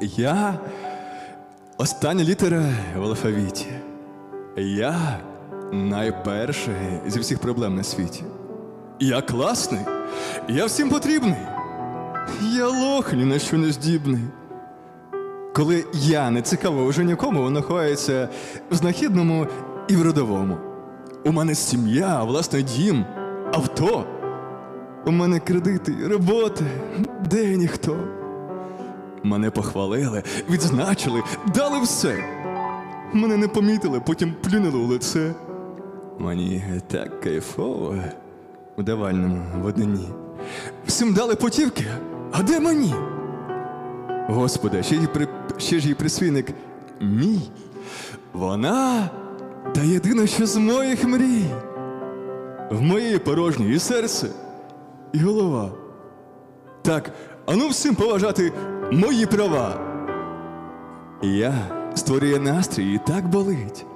Я остання літера в алфавіті. Я найперший зі всіх проблем на світі. Я класний, я всім потрібний. Я лох ні на що не здібний. Коли я не цікаво вже нікому, воно ховається в знахідному і в родовому. У мене сім'я, власний дім, авто. У мене кредити, роботи, де ніхто. Мене похвалили, відзначили, дали все. Мене не помітили, потім плюнули у лице. Мені так кайфово у давальному воднині. Всім дали потівки, а де мені? Господи, ще ж, при... її присвійник мій. Вона та єдине, що з моїх мрій. В моїй порожній і серце, і голова. Так, ану всім поважати мої права. Я створює настрій і так болить.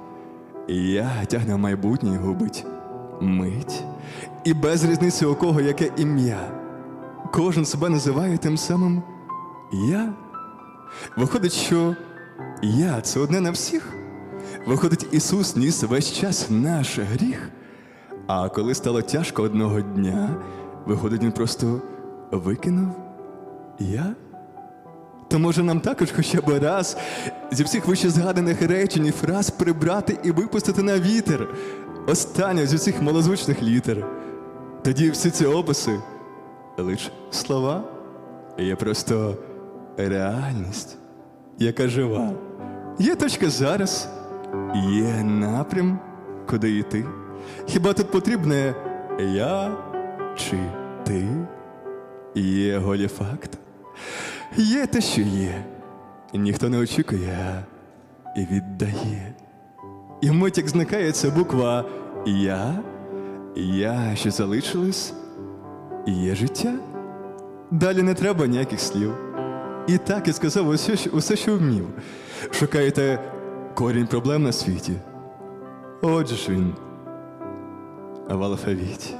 Я тягне майбутнє губить мить. І без різниці у кого яке ім'я. Кожен себе називає тим самим я. Виходить, що я це одне на всіх. Виходить, Ісус ніс весь час наш гріх. А коли стало тяжко одного дня, виходить, він просто викинув я. То може нам також хоча б раз зі всіх вище згаданих речень і фраз прибрати і випустити на вітер останнє з усіх малозвучних літер. Тоді всі ці описи лиш слова, є просто реальність, яка жива. Є точка зараз, є напрям, куди йти. Хіба тут потрібне я чи ти? Є голі факт. Є те, що є. Ніхто не очікує і віддає. І вмить як зникає ця буква Я, я, що залишилось, є життя. Далі не треба ніяких слів. І так і сказав усе, що- усе, що вмів. Шукаєте корінь проблем на світі. Отже ж він в алфавіті.